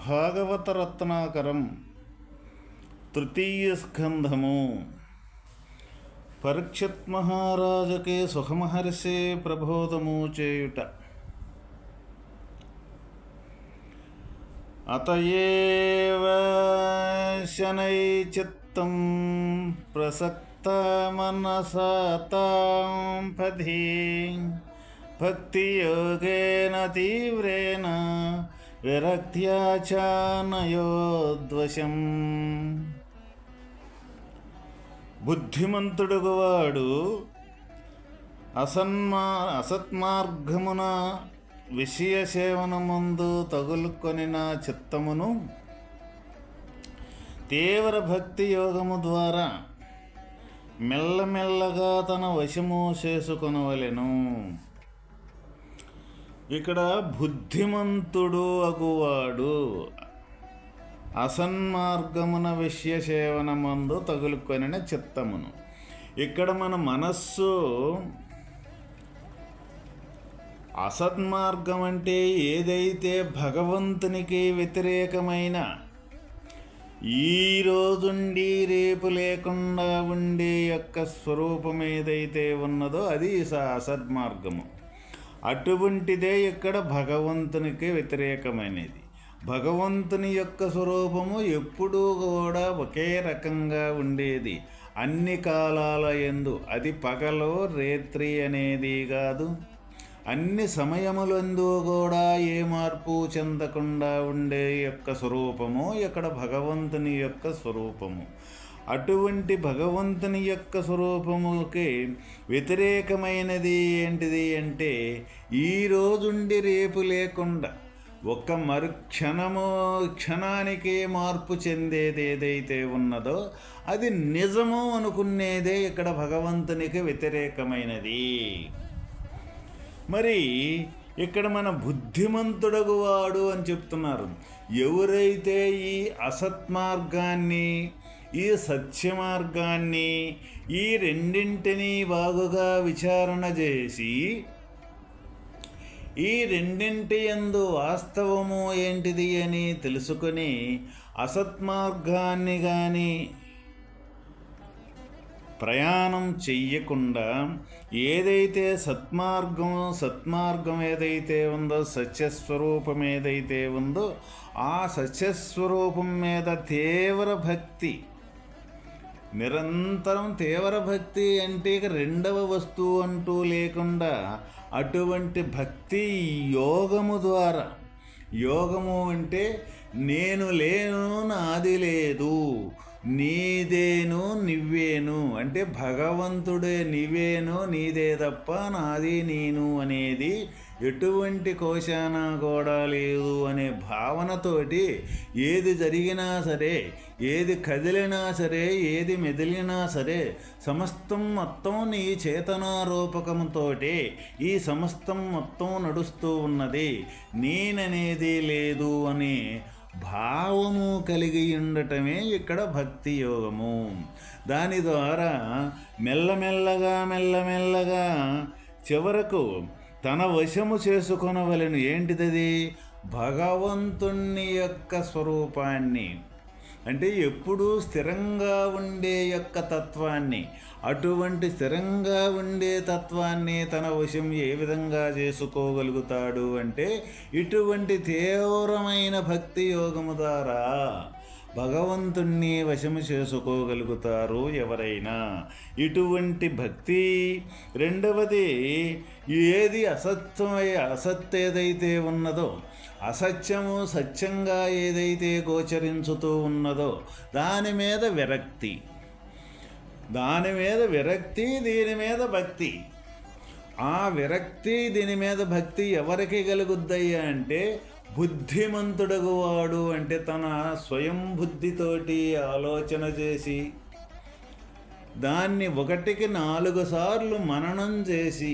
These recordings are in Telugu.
భాగవతరత్నాకరం తృతీయ స్కంధము పరీక్షత్ మహారాజకే సుఖమహర్షే ప్రబోధము చేయుట అతయేవ శనై చిత్తం ప్రసక్త మనసాతాం పధి భక్తియోగేన తీవ్రేణ విరక్త్యాచానయోద్వశం చ నయోద్వశం అసన్మా అసత్మార్గమున విషయ సేవనమందు తగులుకొనిన చిత్తమును తీవ్ర భక్తి యోగము ద్వారా మెల్లమెల్లగా తన వశము చేసుకొనవలెను. ఇక్కడ బుద్ధిమంతుడు అగువాడు. అసన్మార్గమున విషయ సేవనమందు తగులుకొనిన చిత్తమును. ఇక్కడ మన మనస్సు అసన్మార్గం అంటే ఏదైతే భగవంతునికి వ్యతిరేకమైన ఈ రోజుండి రేపు లేకుండా ఉండే యొక్క స్వరూపం ఏదైతే ఉన్నదో అది స- అసద్మార్గము అటువంటిదే ఇక్కడ భగవంతునికి వ్యతిరేకమైనది. భగవంతుని యొక్క స్వరూపము ఎప్పుడూ కూడా ఒకే రకంగా ఉండేది. అన్ని కాలాల ఎందు అది పగలో రేత్రి అనేది కాదు. అన్ని సమయములందు కూడా ఏ మార్పు చెందకుండా ఉండే యొక్క స్వరూపము ఇక్కడ భగవంతుని యొక్క స్వరూపము. అటువంటి భగవంతుని యొక్క స్వరూపముకి వ్యతిరేకమైనది ఏంటిది అంటే ఈ రోజుండి రేపు లేకుండా ఒక్క మరుక్షణము క్షణానికి మార్పు చెందేది ఏదైతే ఉన్నదో అది నిజము అనుకునేదే ఇక్కడ భగవంతునికి వ్యతిరేకమైనది. మరి ఇక్కడ మన బుద్ధిమంతుడగువాడు అని చెప్తున్నారు. ఎవరైతే ఈ అసత్మార్గాన్ని ఈ సత్యమార్గాన్ని ఈ రెండింటినీ బాగుగా విచారణ చేసి ఈ రెండింటి యందు వాస్తవము ఏంటిది అని తెలుసుకొని అసత్మార్గాన్ని కానీ ప్రయాణం చెయ్యకుండా ఏదైతే సత్మార్గం సత్మార్గం ఏదైతే ఉందో సత్యస్వరూపం ఏదైతే ఉందో ఆ సత్యస్వరూపం మీద తీవ్ర భక్తి నిరంతరం తీవ్ర భక్తి అంటే ఇక రెండవ వస్తువు అంటూ లేకుండా అటువంటి భక్తి యోగము ద్వారా. యోగము అంటే నేను లేను నాది లేదు నీదేను నివ్వేను. అంటే భగవంతుడే నీవేను నీదే తప్ప నాది నేను అనేది ఎటువంటి కోశాన కూడా లేదు అనే భావనతోటి ఏది జరిగినా సరే ఏది కదిలినా సరే ఏది మెదిలినా సరే సమస్తం మొత్తం నీ చేతనారూపకముతోటి ఈ సమస్తం మొత్తం నడుస్తూ ఉన్నది. నేననేది లేదు అనే భావము కలిగి ఉండటమే ఇక్కడ భక్తి యోగము. దాని ద్వారా మెల్లమెల్లగా మెల్లమెల్లగా చివరకు తన వశము చేసుకొనవలెను. ఏంటిదది? భగవంతుణ్ణి యొక్క స్వరూపాన్ని. అంటే ఎప్పుడూ స్థిరంగా ఉండే యొక్క తత్వాన్ని. అటువంటి స్థిరంగా ఉండే తత్వాన్ని తన వశం ఏ విధంగా చేసుకోగలుగుతాడు అంటే ఇటువంటి తీవ్రమైన భక్తి యోగము ద్వారా భగవంతుణ్ణి వశము చేసుకోగలుగుతారు ఎవరైనా. ఇటువంటి భక్తి రెండవది ఏది అసత్వమై అసత్ ఏదైతే ఉన్నదో అసత్యము సత్యంగా ఏదైతే గోచరించుతూ ఉన్నదో దాని మీద విరక్తి. దాని మీద విరక్తి దీని మీద భక్తి. ఆ విరక్తి దీని మీద భక్తి ఎవరికి కలుగుద్దయ్యా అంటే బుద్ధిమంతుడగువాడు అంటే తన స్వయం బుద్ధితోటి ఆలోచన చేసి దాన్ని ఒకటికి నాలుగు సార్లు మననం చేసి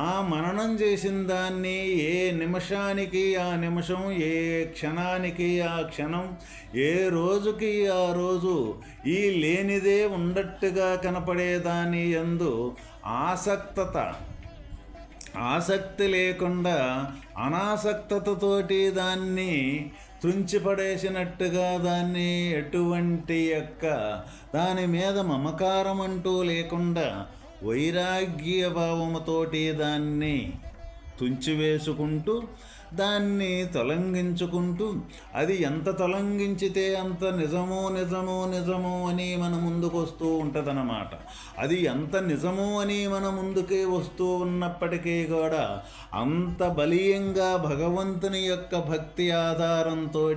ఆ మననం చేసిన దాన్ని ఏ నిమిషానికి ఆ నిమిషం ఏ క్షణానికి ఆ క్షణం ఏ రోజుకి ఆ రోజు ఈ లేనిదే ఉండట్టుగా కనపడేదాని ఎందు ఆసక్తత ఆసక్తి లేకుండా అనాసక్తతతోటి దాన్ని త్రుంచిపడేసినట్టుగా దాన్ని ఎటువంటి యొక్క దాని మీద మమకారం అంటూ లేకుండా వైరాగ్య భావముతోటి దాన్ని తుంచివేసుకుంటూ దాన్ని తొలగించుకుంటూ అది ఎంత తొలగించితే అంత నిజమో నిజమో నిజమో అని మన ముందుకు వస్తూ ఉంటుందన్నమాట. అది ఎంత నిజము అని మన ముందుకే వస్తూ ఉన్నప్పటికీ కూడా అంత బలీయంగా భగవంతుని యొక్క భక్తి ఆధారంతో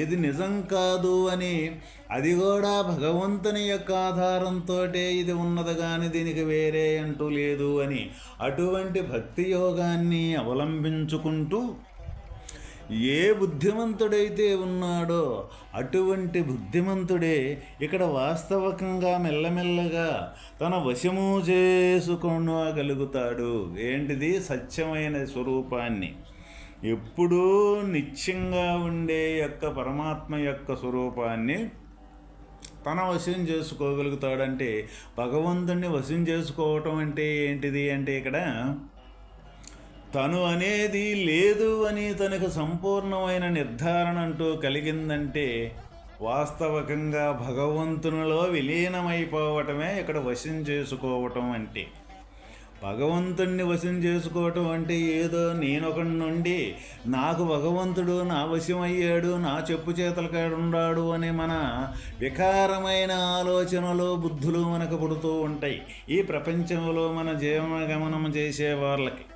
ఇది నిజం కాదు అని అది కూడా భగవంతుని యొక్క ఆధారంతో ఇది ఉన్నది కానీ దీనికి వేరే అంటూ లేదు అని అటువంటి భక్తి యోగాన్ని అవలంబించుకుంటూ ఏ బుద్ధిమంతుడైతే ఉన్నాడో అటువంటి బుద్ధిమంతుడే ఇక్కడ వాస్తవకంగా మెల్లమెల్లగా తన వశము చేసుకోగలుగుతాడు ఏంటిది? సత్యమైన స్వరూపాన్ని. ఎప్పుడూ నిత్యంగా ఉండే యొక్క పరమాత్మ యొక్క స్వరూపాన్ని తన వశం చేసుకోగలుగుతాడంటే భగవంతుణ్ణి వశం చేసుకోవటం అంటే ఏంటిది అంటే ఇక్కడ తను అనేది లేదు అని తనకు సంపూర్ణమైన నిర్ధారణ అంటూ కలిగిందంటే వాస్తవకంగా భగవంతునిలో విలీనమైపోవటమే ఇక్కడ వశం చేసుకోవటం అంటే. భగవంతుణ్ణి వశం చేసుకోవటం అంటే ఏదో నేనొకడి నుండి నాకు భగవంతుడు నా వశం అయ్యాడు నా చెప్పు చేతలకాడున్నాడు అని మన వికారమైన ఆలోచనలు బుద్ధులు మనకు పుడుతూ ఉంటాయి. ఈ ప్రపంచంలో మన జీవన గమనం చేసే వాళ్ళకి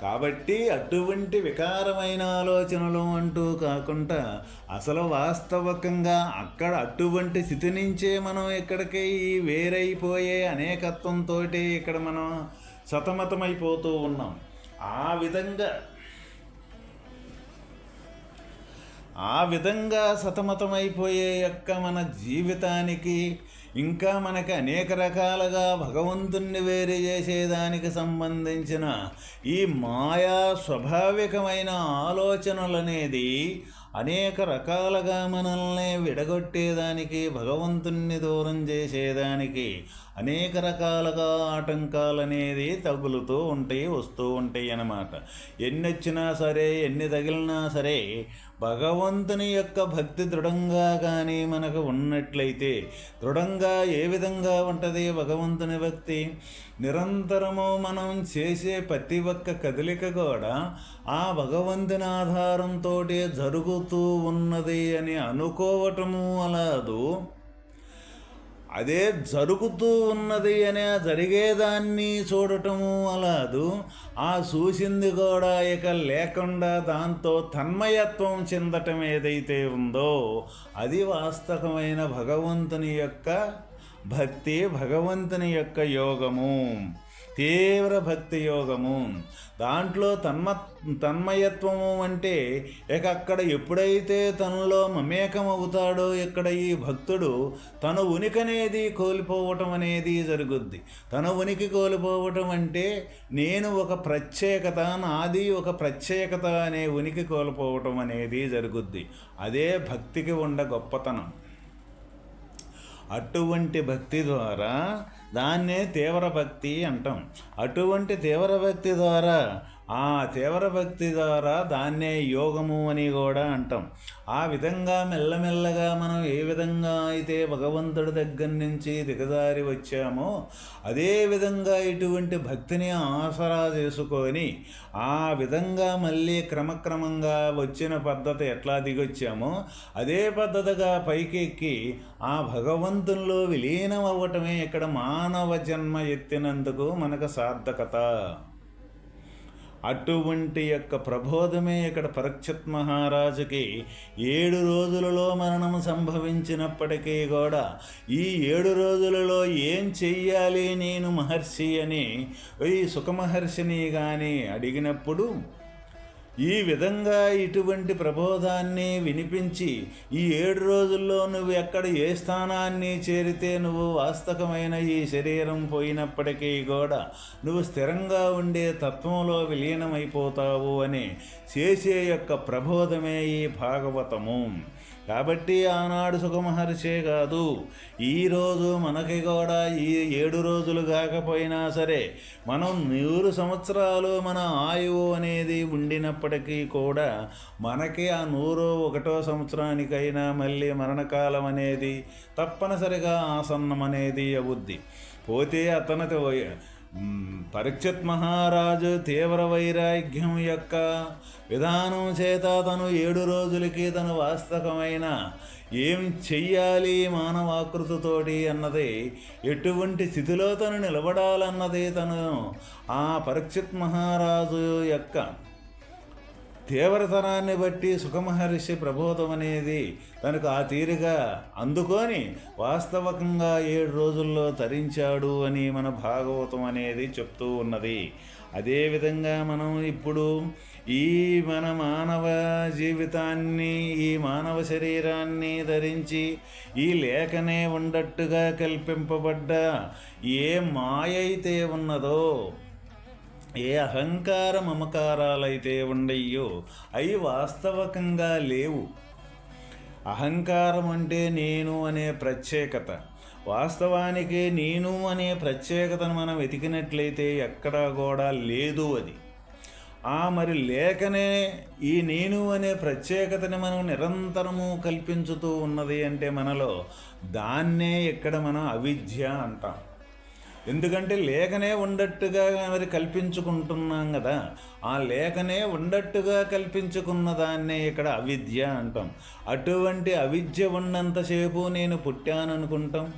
కాబట్టి అటువంటి వికారమైన ఆలోచనలు అంటూ కాకుండా అసలు వాస్తవకంగా అక్కడ అటువంటి స్థితి నుంచే మనం ఇక్కడికి వేరైపోయే అనేకత్వంతో ఇక్కడ మనం సతమతమైపోతూ ఉన్నాం. ఆ విధంగా ఆ విధంగా సతమతమైపోయే యొక్క మన జీవితానికి ఇంకా మనకి అనేక రకాలుగా భగవంతుణ్ణి వేరు చేసేదానికి సంబంధించిన ఈ మాయా స్వాభావికమైన ఆలోచనలనేది అనేక రకాలుగా మనల్ని విడగొట్టేదానికి భగవంతుణ్ణి దూరం చేసేదానికి అనేక రకాలుగా ఆటంకాలు అనేది తగులుతూ ఉంటాయి వస్తూ ఉంటాయి అన్నమాట. ఎన్ని వచ్చినా సరే ఎన్ని తగిలినా సరే భగవంతుని యొక్క భక్తి దృఢంగా కానీ మనకు ఉన్నట్లయితే దృఢంగా ఏ విధంగా ఉంటుంది భగవంతుని భక్తి? నిరంతరము మనం చేసే ప్రతి ఒక్క కదలిక కూడా ఆ భగవంతుని ఆధారంతో జరుగుతూ ఉన్నది అని అనుకోవటము అలాదు. అదే జరుగుతూ ఉన్నది అనే జరిగేదాన్ని చూడటము అలాదు. ఆ చూసింది కూడా ఇక లేకుండా దాంతో తన్మయత్వం చెందటం ఏదైతే ఉందో అది వాస్తవమైన భగవంతుని యొక్క భక్తి భగవంతుని యొక్క యోగము. తీవ్ర భక్తి యోగము దాంట్లో తన్మ తన్మయత్వము అంటే ఇక అక్కడ ఎప్పుడైతే తనలో మమేకం అవుతాడో ఇక్కడ ఈ భక్తుడు తన ఉనికనేది కోల్పోవటం అనేది జరుగుద్ది. తన ఉనికి కోల్పోవటం అంటే నేను ఒక ప్రత్యేకత నాది ఒక ప్రత్యేకత అనే ఉనికి కోల్పోవటం అనేది జరుగుద్ది. అదే భక్తికి ఉండ గొప్పతనం. అటువంటి భక్తి ద్వారా దాన్నే తీవ్ర భక్తి అంటాం. అటువంటి తీవ్ర భక్తి ద్వారా ఆ తీవ్ర భక్తి ద్వారా దాన్నే యోగము అని కూడా అంటాం. ఆ విధంగా మెల్లమెల్లగా మనం ఏ విధంగా అయితే భగవంతుడి దగ్గర నుంచి దిగజారి వచ్చామో అదే విధంగా ఇటువంటి భక్తిని ఆసరా చేసుకొని ఆ విధంగా మళ్ళీ క్రమక్రమంగా వచ్చిన పద్ధతి ఎట్లా దిగొచ్చామో అదే పద్ధతిగా పైకెక్కి ఆ భగవంతుల్లో విలీనం అవ్వటమే ఇక్కడ మానవ జన్మ ఎత్తినందుకు మనకు సార్థకత. అటువంటి యొక్క ప్రబోధమే ఇక్కడ పరక్షత్ మహారాజుకి ఏడు రోజులలో మరణం సంభవించినప్పటికీ కూడా ఈ ఏడు రోజులలో ఏం చెయ్యాలి నేను మహర్షి అని ఈ సుఖమహర్షిని కానీ అడిగినప్పుడు ఈ విధంగా ఇటువంటి ప్రబోధాన్ని వినిపించి ఈ ఏడు రోజుల్లో నువ్వు ఎక్కడ ఏ స్థానాన్ని చేరితే నువ్వు వాస్తవమైన ఈ శరీరం పోయినప్పటికీ కూడా నువ్వు స్థిరంగా ఉండే తత్వంలో విలీనమైపోతావు అని చేసే యొక్క ప్రబోధమే ఈ భాగవతము. కాబట్టి ఆనాడు సుఖమహర్షే కాదు. ఈరోజు మనకి కూడా ఈ ఏడు రోజులు కాకపోయినా సరే మనం నూరు సంవత్సరాలు మన ఆయువు అనేది ఉండినప్పటికీ కూడా మనకి ఆ నూరు ఒకటో సంవత్సరానికైనా మళ్ళీ మరణకాలం అనేది తప్పనిసరిగా ఆసన్నం అనేది అవుద్ది. పోతే అతనితో పరీక్షత్ మహారాజు తీవ్ర వైరాగ్యం యొక్క విధానం చేత తను ఏడు రోజులకి తను వాస్తవమైన ఏం చెయ్యాలి మానవాకృతితోటి అన్నది ఎటువంటి స్థితిలో తను నిలబడాలన్నది తను ఆ పరీక్షిత్ మహారాజు యొక్క తీవ్రతనాన్ని బట్టి సుఖమహర్షి ప్రబోధం అనేది తనకు ఆ తీరుగా అందుకొని వాస్తవకంగా ఏడు రోజుల్లో తరించాడు అని మన భాగవతం అనేది చెప్తూ ఉన్నది. అదేవిధంగా మనం ఇప్పుడు ఈ మన మానవ జీవితాన్ని ఈ మానవ శరీరాన్ని ధరించి ఈ లేఖనే ఉండట్టుగా కల్పింపబడ్డ ఏ మాయ అయితే ఉన్నదో ఏ అహంకార మమకారాలైతే ఉండయ్యో అవి వాస్తవకంగా లేవు. అహంకారం అంటే నేను అనే ప్రత్యేకత. వాస్తవానికి నేను అనే ప్రత్యేకతను మనం వెతికినట్లయితే ఎక్కడా కూడా లేదు అది. ఆ మరి లేకనే ఈ నేను అనే ప్రత్యేకతని మనం నిరంతరము కల్పించుతూ ఉన్నది అంటే మనలో దాన్నే ఇక్కడ మనం అవిద్య అంటాం. ఎందుకంటే లేఖనే ఉండట్టుగా మరి కల్పించుకుంటున్నాం కదా. ఆ లేఖనే ఉండట్టుగా కల్పించుకున్న దాన్నే ఇక్కడ అవిద్య అంటాం. అటువంటి అవిద్య ఉన్నంతసేపు నేను పుట్టాను అనుకుంటాం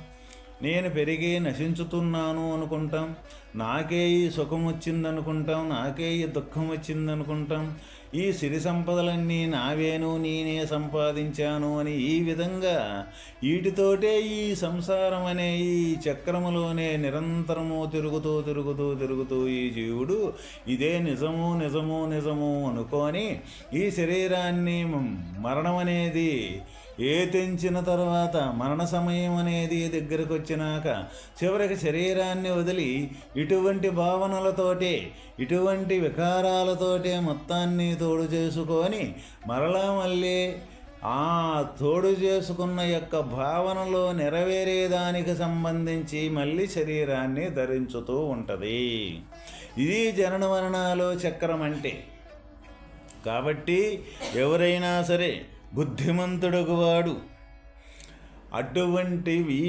నేను పెరిగి నశించుతున్నాను అనుకుంటాం. నాకే ఈ సుఖం వచ్చిందనుకుంటాం. నాకే ఈ దుఃఖం వచ్చిందనుకుంటాం. ఈ సిరి సంపదలన్నీ నావేను నేనే సంపాదించాను అని ఈ విధంగా వీటితోటే ఈ సంసారం అనే ఈ చక్రములోనే నిరంతరము తిరుగుతూ తిరుగుతూ తిరుగుతూ ఈ జీవుడు ఇదే నిజము నిజము నిజము అనుకొని ఈ శరీరాన్ని మరణం అనేది ఏ తెంచిన తర్వాత మరణ సమయం అనేది దగ్గరకు వచ్చినాక చివరికి శరీరాన్ని వదిలి ఇటువంటి భావనలతోటే ఇటువంటి వికారాలతోటే మొత్తాన్ని తోడు చేసుకొని మరలా మళ్ళీ ఆ తోడు చేసుకున్న యొక్క భావనలో నెరవేరేదానికి సంబంధించి మళ్ళీ శరీరాన్ని ధరించుతూ ఉంటుంది. ఇది జనన మరణాలు చక్రం అంటే కాబట్టి ఎవరైనా సరే బుద్ధిమంతుడుగు వాడు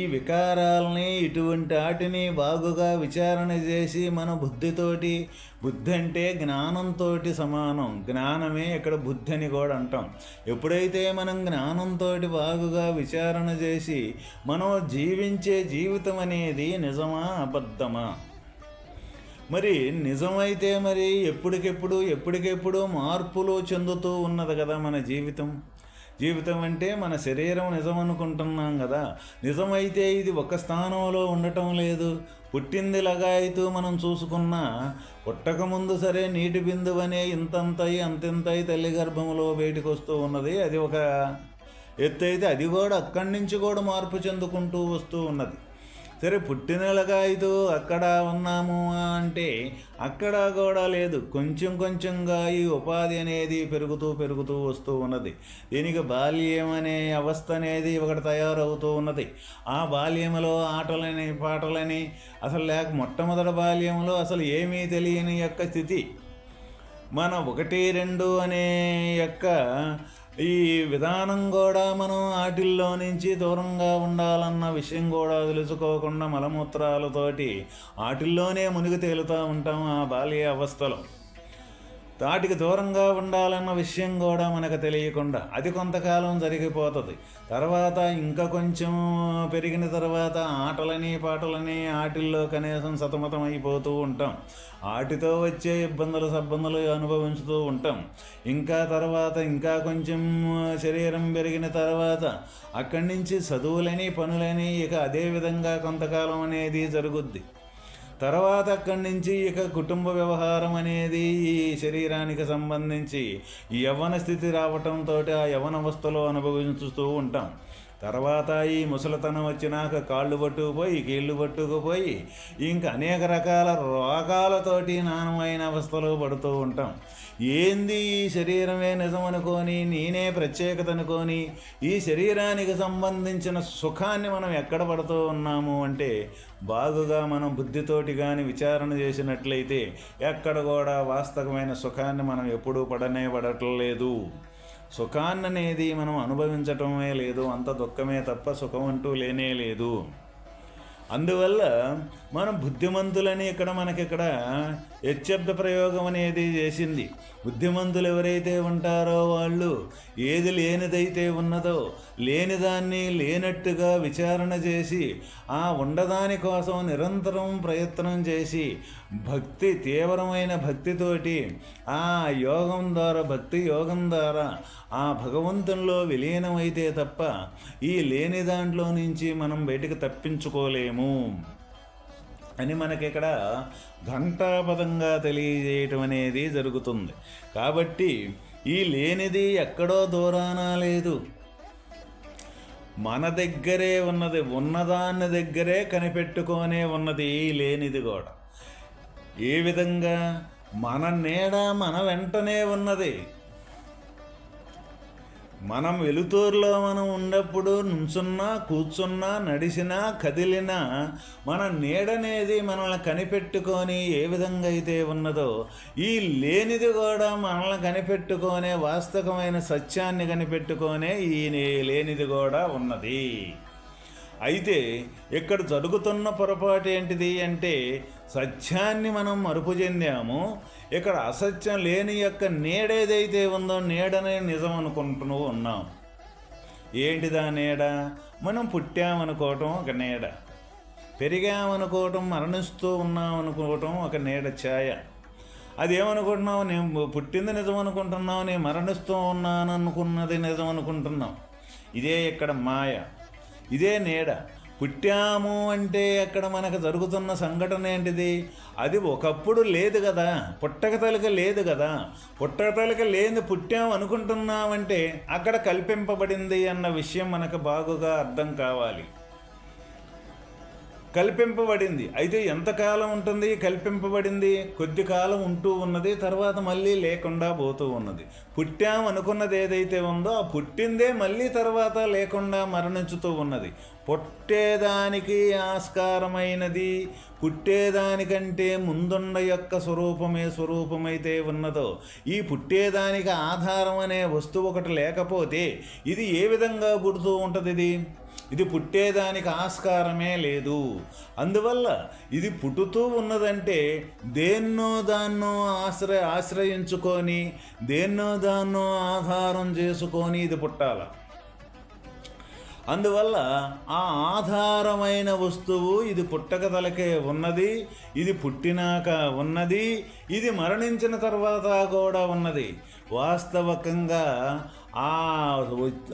వికారాలని ఇటువంటి వాటిని బాగుగా విచారణ చేసి మన బుద్ధితోటి బుద్ధి అంటే జ్ఞానంతో సమానం. జ్ఞానమే ఇక్కడ బుద్ధి అని కూడా అంటాం. ఎప్పుడైతే మనం జ్ఞానంతో బాగుగా విచారణ చేసి మనం జీవించే జీవితం అనేది నిజమా అబద్ధమా? మరి నిజమైతే మరి ఎప్పటికెప్పుడు ఎప్పటికెప్పుడు మార్పులు చెందుతూ ఉన్నది కదా మన జీవితం. జీవితం అంటే మన శరీరం నిజం అనుకుంటున్నాం కదా. నిజమైతే ఇది ఒక స్థానంలో ఉండటం లేదు. పుట్టింది లగాయితూ మనం చూసుకున్నా పుట్టకముందు సరే నీటి బిందువనే ఇంతంతయి అంతింతయి తల్లి గర్భంలో బయటకు వస్తూ ఉన్నది. అది ఒక ఎత్తు అయితే అది కూడా అక్కడి నుంచి కూడా మార్పు చెందుకుంటూ వస్తూ ఉన్నది. సరే పుట్టినలుగా అక్కడ ఉన్నాము అంటే అక్కడ కూడా లేదు. కొంచెం కొంచెంగా ఈ ఉపాధి అనేది పెరుగుతూ పెరుగుతూ వస్తూ ఉన్నది. దీనికి బాల్యం అనే అవస్థ అనేది ఒకటి తయారవుతూ ఉన్నది. ఆ బాల్యంలో ఆటలని పాటలని అసలు లేక మొట్టమొదటి బాల్యంలో అసలు ఏమీ తెలియని యొక్క స్థితి. మన ఒకటి రెండు అనే యొక్క ఈ విధానం కూడా మనం వాటిల్లో నుంచి దూరంగా ఉండాలన్న విషయం కూడా తెలుసుకోకుండా మలమూత్రాలతోటి వాటిల్లోనే మునిగి తేలుతూ ఉంటాం ఆ బాల్య అవస్థలో. తాటికి దూరంగా ఉండాలన్న విషయం కూడా మనకు తెలియకుండా అది కొంతకాలం జరిగిపోతుంది. తర్వాత ఇంకా కొంచెం పెరిగిన తర్వాత ఆటలని పాటలని ఆటిల్లో కనీసం సతమతం అయిపోతూ ఉంటాం. వాటితో వచ్చే ఇబ్బందులు సబ్బందులు అనుభవించుతూ ఉంటాం. ఇంకా తర్వాత ఇంకా కొంచెం శరీరం పెరిగిన తర్వాత అక్కడి నుంచి చదువులని పనులని ఇక అదే విధంగా కొంతకాలం అనేది జరుగుద్ది. తర్వాత అక్కడి నుంచి ఇక కుటుంబ వ్యవహారం అనేది ఈ శరీరానికి సంబంధించి యవ్వన స్థితి రావటంతో ఆ యవ్వన అవస్థలో అనుభవించుతూ ఉంటాం. తర్వాత ఈ ముసలితనం వచ్చినాక కాళ్ళు పట్టుకుపోయి కీళ్ళు పట్టుకుపోయి ఇంకా అనేక రకాల రోగాలతోటి నానమైన అవస్థలు పడుతూ ఉంటాం. ఏంది ఈ శరీరమే నిజమనుకొని నేనే ప్రత్యేకత అనుకొని ఈ శరీరానికి సంబంధించిన సుఖాన్ని మనం ఎక్కడ పడుతూ ఉన్నాము అంటే బాగుగా మనం బుద్ధితోటి కానీ విచారణ చేసినట్లయితే ఎక్కడ కూడా వాస్తవమైన సుఖాన్ని మనం ఎప్పుడూ పడనే పడట్లేదు. సుఖాన్ననేది మనం అనుభవించటమే లేదు అంత దుఃఖమే తప్ప సుఖం అంటూ లేనే లేదు. అందువల్ల మనం బుద్ధిమంతులని ఇక్కడ మనకిక్కడ హెచ్చబ్ద ప్రయోగం అనేది చేసింది. బుద్ధిమంతులు ఎవరైతే ఉంటారో వాళ్ళు ఏది లేనిదైతే ఉన్నదో లేనిదాన్ని లేనట్టుగా విచారణ చేసి ఆ ఉండదాని కోసం నిరంతరం ప్రయత్నం చేసి భక్తి తీవ్రమైన భక్తితోటి ఆ యోగం ద్వారా భక్తి యోగం ద్వారా ఆ భగవంతునిలో విలీనమైతే తప్ప ఈ లేని దాంట్లో నుంచి మనం బయటకు తప్పించుకోలేము. అని మనకి ఇక్కడ ఘంటాపదంగా తెలియజేయటం అనేది జరుగుతుంది. కాబట్టి ఈ లేనిది ఎక్కడో దూరాన లేదు. మన దగ్గరే ఉన్నది ఉన్నదాన్ని దగ్గరే కనిపెట్టుకొనే ఉన్నది ఈ లేనిది కూడా. ఏ విధంగా? మన నీడ మన వెంటనే ఉన్నది. మనం వెలుతూరులో మనం ఉన్నప్పుడు నుంచున్నా కూర్చున్నా నడిచినా కదిలినా మన నీడనేది మనల్ని కనిపెట్టుకొని ఏ విధంగా అయితే ఉన్నదో ఈ లేనిది కూడా మనల్ని కనిపెట్టుకొనే వాస్తవమైన సత్యాన్ని కనిపెట్టుకొనే ఈ లేనిది కూడా ఉన్నది. అయితే ఇక్కడ జరుగుతున్న పొరపాటు ఏంటిది అంటే సత్యాన్ని మనం మరుపు చెందాము. ఇక్కడ అసత్యం లేని యొక్క నీడేదైతే ఉందో నీడనే నిజం అనుకుంటూ ఉన్నాం. ఏంటిదా నీడ? మనం పుట్టామనుకోవటం ఒక నీడ. పెరిగామనుకోవటం మరణిస్తూ ఉన్నామనుకోవటం ఒక నీడ ఛాయ. అదేమనుకుంటున్నావు? నేను పుట్టింది నిజం అనుకుంటున్నావు నేను మరణిస్తూ ఉన్నాను అనుకున్నది నిజం అనుకుంటున్నావు. ఇదే ఇక్కడ మాయ. ఇదే నీడ. పుట్టాము అంటే అక్కడ మనకు జరుగుతున్న సంఘటన ఏంటిది? అది ఒకప్పుడు లేదు కదా. పుట్టక తలక లేదు కదా. పుట్టక తలక లేని పుట్టాము అనుకుంటున్నామంటే అక్కడ కల్పింపబడింది అన్న విషయం మనకు బాగుగా అర్థం కావాలి. కల్పింపబడింది. అయితే ఎంతకాలం ఉంటుంది? కల్పింపబడింది? కొద్ది కాలం ఉంటూ ఉన్నది తర్వాత మళ్ళీ లేకుండా పోతూ ఉన్నది. పుట్టాం అనుకున్నది ఏదైతే ఉందో ఆ పుట్టిందే మళ్ళీ తర్వాత లేకుండా మరణించుతూ ఉన్నది. పుట్టేదానికి ఆస్కారమైనది పుట్టేదానికంటే ముందున్న యొక్క స్వరూపమే స్వరూపమైతే ఉన్నదో ఈ పుట్టేదానికి ఆధారం అనే వస్తువు ఒకటి లేకపోతే ఇది ఏ విధంగా పుడుతూ ఉంటుంది ఇది? ఇది పుట్టేదానికి ఆస్కారమే లేదు. అందువల్ల ఇది పుట్టుతూ ఉన్నదంటే దేన్నో దాన్నో ఆశ్రయ ఆశ్రయించుకొని దేన్నో దాన్నో ఆధారం చేసుకొని ఇది పుట్టాల. అందువల్ల ఆ ఆధారమైన వస్తువు ఇది పుట్టక తలకే ఉన్నది ఇది పుట్టినాక ఉన్నది ఇది మరణించిన తర్వాత కూడా ఉన్నది. వాస్తవకంగా ఆ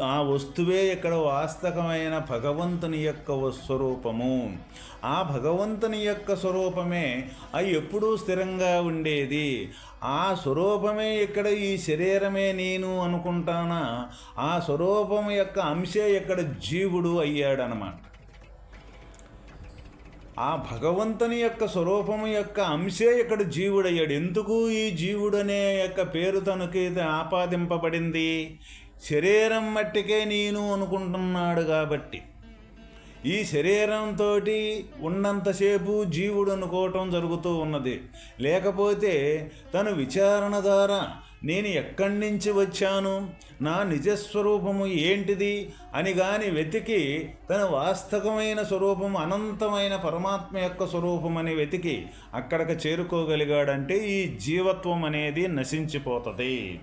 ఆ వస్తువే ఇక్కడ వాస్తవమైన భగవంతుని యొక్క స్వరూపము. ఆ భగవంతుని యొక్క స్వరూపమే అది ఎప్పుడూ స్థిరంగా ఉండేది. ఆ స్వరూపమే ఇక్కడ ఈ శరీరమే నేను అనుకుంటానా? ఆ స్వరూపం యొక్క అంశే ఇక్కడ జీవుడు అయ్యాడనమాట. ఆ భగవంతుని యొక్క స్వరూపము యొక్క అంశే ఇక్కడ జీవుడయ్యాడు. ఎందుకు ఈ జీవుడనే యొక్క పేరు తనకి ఆపాదింపబడింది? శరీరం మట్టికే నేను అనుకుంటున్నాడు కాబట్టి. ఈ శరీరంతో ఉన్నంతసేపు జీవుడు అనుకోవటం జరుగుతూ ఉన్నది. లేకపోతే తను విచారణ ద్వారా నేను ఎక్కడి నుంచి వచ్చాను? నా నిజస్వరూపము ఏంటిది? అని గాని వెతికి తన వాస్తవమైన స్వరూపం అనంతమైన పరమాత్మ యొక్క స్వరూపం అని వెతికి అక్కడికి చేరుకోగలిగాడంటే ఈ జీవత్వం అనేది నశించిపోతుంది.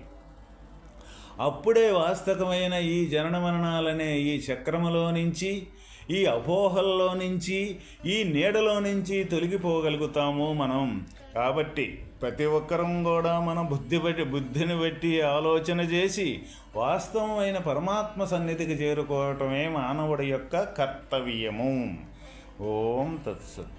అప్పుడే వాస్తవమైన ఈ జనన మరణాలనే ఈ చక్రములో నుంచి ఈ అపోహల్లో నుంచి ఈ నీడలో నుంచి తొలగిపోగలుగుతాము మనం. కాబట్టి ప్రతి ఒక్కరం కూడా మన బుద్ధి బట్టి బుద్ధిని బట్టి ఆలోచన చేసి వాస్తవమైన పరమాత్మ సన్నిధికి చేరుకోవటమే మానవుడి యొక్క కర్తవ్యము. ఓం తత్సత్.